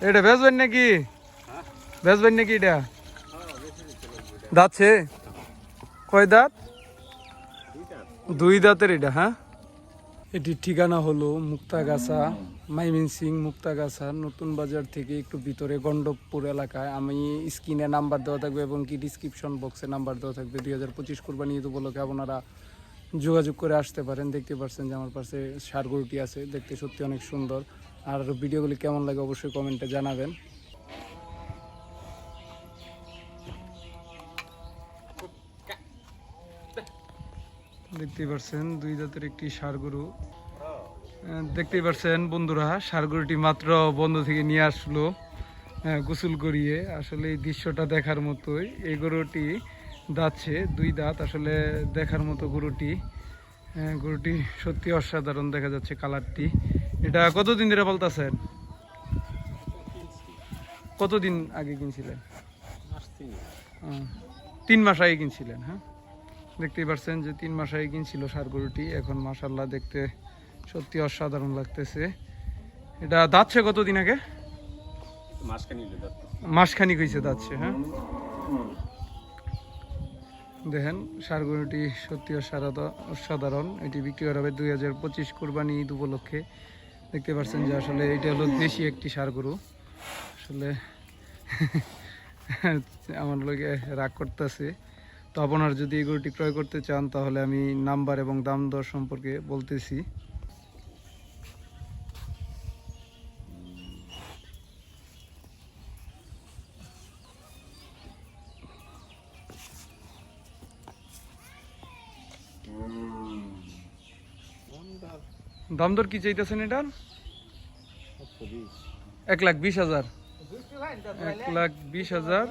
এটা বেচবেন নাকি? বেচবেন নাকি এটা? দাঁত দাঁতছে? কয় দাঁত? দুই দাঁতের এটা হ্যাঁ? এটির ঠিকানা হলো মুক্তাগাছা, মাইমিন সিং মুক্তাগাছা, নতুন বাজার থেকে একটু ভিতরে গণ্ডবপুর এলাকায়। আমি স্ক্রিনে নাম্বার দেওয়া থাকবে এবং কি ডিসক্রিপশন বক্সে নাম্বার দেওয়া থাকবে। দুই হাজার পঁচিশ কোরবানি ঈদ উপলক্ষে আপনারা যোগাযোগ করে আসতে পারেন। দেখতে পাচ্ছেন যে আমার পাশে সার গরুটি আছে। দেখতে সত্যি অনেক সুন্দর। আর ভিডিওগুলি কেমন লাগে অবশ্যই কমেন্টে জানাবেন। দেখতেই পারছেন, দুই জাতের একটি সার গরু দেখতেই পারছেন বন্ধুরা সার গরুটি মাত্র বন্ধ থেকে নিয়ে আসলো গোসল করিয়ে। আসলে এই দৃশ্যটা দেখার মতোই। এই গরুটি দাঁতছে, দুই দাঁত আসলে দেখার মতো গরুটি। গরুটি সত্যি অসাধারণ দেখা যাচ্ছে কালারটি। এটা কতদিন ধরে বলতেছেন কতদিন আগে কিনছিলেন? তিন মাস আগে কিনছিলেন হ্যাঁ? দেখতেই পারছেন যে তিন মাস আগে কিনছিল সার গরুটি। এখন মাসাল্লাহ দেখতে সত্যি অসাধারণ লাগতেছে। এটা দাঁতছে কতদিন আগে? মাসখানিক হয়েছে দাঁতছে হ্যাঁ? দেখেন সার গরুটি সত্যি অসাধারণ অসাধারণ। এটি বিক্রি করা হবে দুই হাজার পঁচিশ কোরবানি ঈদ উপলক্ষে। দেখতে পাচ্ছেন যে আসলে এটা হলো দেশি একটি সার গরু। আসলে আমার লোকে রাগ করতেছে। তো আপনার যদি এই গরুটি ক্রয় করতে চান, তাহলে আমি নাম্বার এবং দাম দর সম্পর্কে বলতেছি। দাম দর কি চাইতেছেন এটার? এক লাখ বিশ হাজার। এক লাখ বিশ হাজার।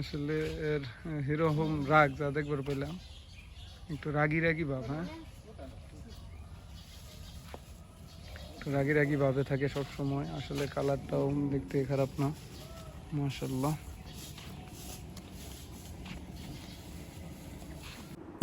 আসলে এর হিরো হোম রাগ, যা দেখবার পেলাম একটু রাগি রাগি ভাব হ্যাঁ একটু রাগি রাগি ভাবে থাকে সব সময় আসলে কালারটাও দেখতে খারাপ না। মাশাল্লাহ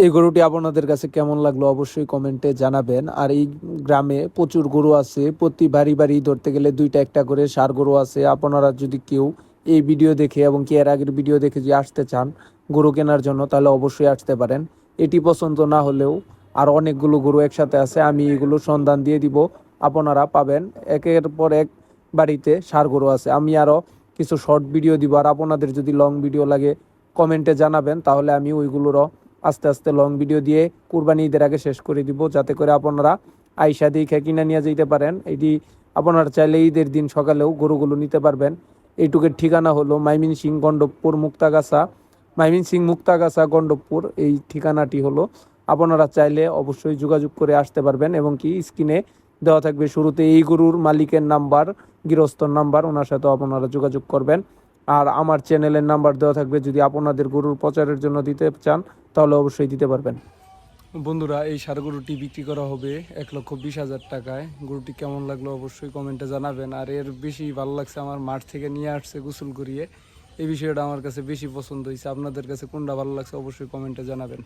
এই গরুটি আপনাদের কাছে কেমন লাগল অবশ্যই কমেন্টে জানাবেন। আর এই গ্রামে প্রচুর গরু আছে, প্রতি বাড়ি বাড়ি ধরতে গেলে দুইটা একটা করে সার গরু আছে। আপনারা যদি কেউ এই ভিডিও দেখে এবং কি এর আগের ভিডিও দেখে যদি আসতে চান গরু কেনার জন্য, তাহলে অবশ্যই আসতে পারেন। এটি পছন্দ না হলেও আর অনেকগুলো গরু একসাথে আছে, আমি এগুলো সন্ধান দিয়ে দিব। আপনারা পাবেন। একের পর এক বাড়িতে সার গরু আছে। আমি আরও কিছু শর্ট ভিডিও দিব। আর আপনাদের যদি লং ভিডিও লাগে কমেন্টে জানাবেন। তাহলে আমি ওইগুলোরও আস্তে আস্তে লং ভিডিও দিয়ে কুরবানি ঈদের আগে শেষ করে দিব। যাতে করে আপনারা আইসা দেখে কিনে নিয়ে যেতে পারেন। এটি আপনারা চাইলে ঈদের দিন সকালেও গরুগুলো নিতে পারবেন। এইটুকের ঠিকানা হলো মাইমিন সিং গণ্ডবপুর মুক্তাগাছা। মাইমিন সিং মুক্তাগাছা গণ্ডবপুর। এই ঠিকানাটি হলো। আপনারা চাইলে অবশ্যই যোগাযোগ করে আসতে পারবেন এবং কি স্ক্রিনে দেওয়া থাকবে শুরুতে এই গরুর মালিকের নাম্বার, গৃহস্থর নাম্বার, ওনার সাথে আপনারা যোগাযোগ করবেন। আর আমার চ্যানেলের নাম্বার দেওয়া থাকবে, যদি আপনাদের গরুর প্রচারের জন্য দিতে চান, তাহলে অবশ্যই দিতে পারবেন। বন্ধুরা, এই সার গরুটি বিক্রি করা হবে এক লক্ষ বিশ হাজার টাকায়। গরুটি কেমন লাগল অবশ্যই কমেন্টে জানাবেন। আর এর বেশি ভালো লাগছে আমার মাঠ থেকে নিয়ে আসছে গোসল করিয়ে। এই বিষয়টা আমার কাছে বেশি পছন্দ হয়েছে। আপনাদের কাছে কোনটা ভালো লাগছে অবশ্যই কমেন্টে জানাবেন।